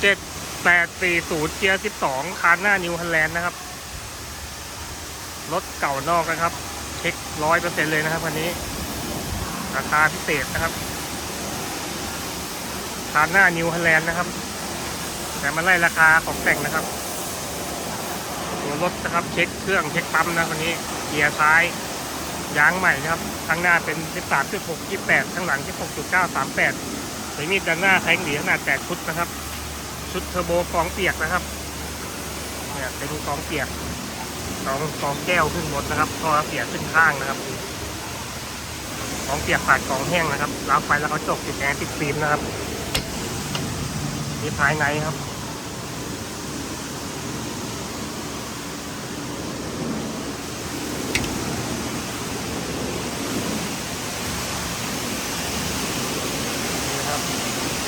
เจ็ดแปดสี่ศูนย์เกียร์สิบสองคานหน้านิวฮันแลนด์นะครับ รถเก่านอกนะครับ เช็คร้อยเปอร์เซ็นเลยนะครับคันนี้ ราคาพิเศษนะครับคานหน้านิวฮันแลนด์นะครับ แต่มาไล่ราคาของแต่งนะครับตัวรถนะครับ เช็คเครื่องเช็คปั๊มนะคันนี้ เกียร์ซ้ายยางใหม่นะครับข้างหน้าเป็น 13.6 28ข้างหลัง 16.9 38ใส่มีดด้านหน้าแทงเหลีขนาด8ชุดนะครับ ชุดเทอร์โบกองเปียกนะครับเนี่ยเป็นกองเปียกกองกองแก้วขึ้นบนนะครับท่อเปียกขึ้นข้างนะครับกองเปียกผ่านกองแห้งนะครับรับไปแล้วก็จกติดแอร์ติดฟิล์มนะครับนี่ภายในครับนี่ครับ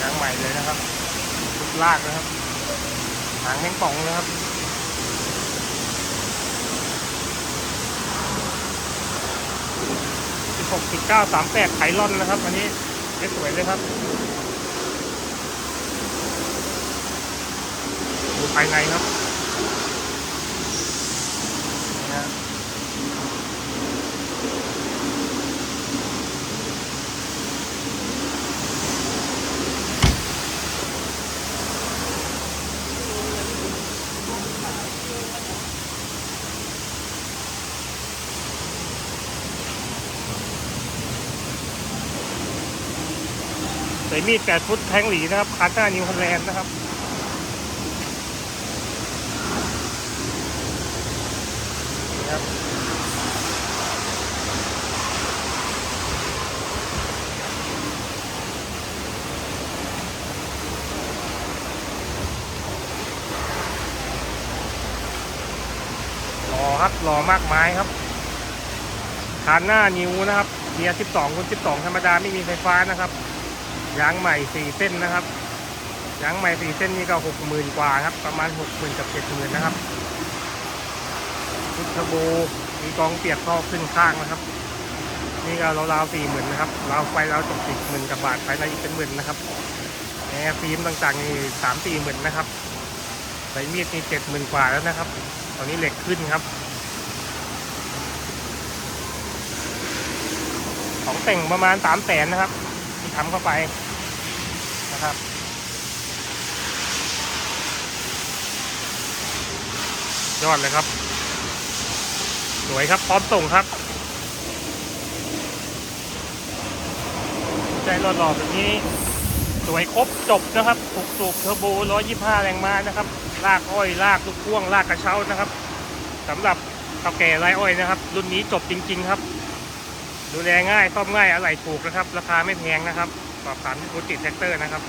ยางใหม่เลยนะครับ ลากนะครับ หางแมงป่องนะครับสิบหกสิบเก้าสามแปดไถลอนนะครับ อันนี้สวยเลยครับดูภายในครับ ใส่มีดแปดฟุตแทงหลีนะครับคาร์ต้านิวฮอลแลนด์นะครับ นี่ครับหล่อครับหล่อมากไม้ครับคานหน้านิวนะครับเกียร์ 12คูณ12 ธรรมดาไม่มีไฟฟ้านะครับ ยางใหม่4เส้นนะครับยางใหม่4เส้นนี่ก็60,000กว่าครับ ประมาณ60,000กับ70,000นนะครับชุทอร์โบมีกองเปียกท่อขึ้นข้างนะครับ นี่ก็ราวๆสี่หมื่นนะครับราวไฟราวตกสิบหมื่นกับบาทภายในอีกเป็นหมื่นนะครับแอร์ฟิล์มต่างๆนี่สามสี่หมื่นนะครับใส่มีดนี่เจ็ดหมื่นกว่าแล้วนะครับ ตอนนี้เหล็กขึ้นครับ ของแต่งประมาณสามแสนนะครับ ที่ทำเข้าไปนะครับ ยอดเลยครับ สวยครับพร้อมส่งครับ ใจหล่อๆแบบนี้ สวยครบจบนะครับหกสูบเทอร์โบ125 แรงม้านะครับ ลากอ้อยลากลูกพ่วงลากกระเช้านะครับสำหรับเต่าแก่ไรอ้อยนะครับ รุ่นนี้จบจริง ๆ ครับ ดูแลง่ายซ่อมง่ายอะไรถูกนะครับ ราคาไม่แพงนะครับสอบถามที่ฟูจิแท็กเตอร์นะครับ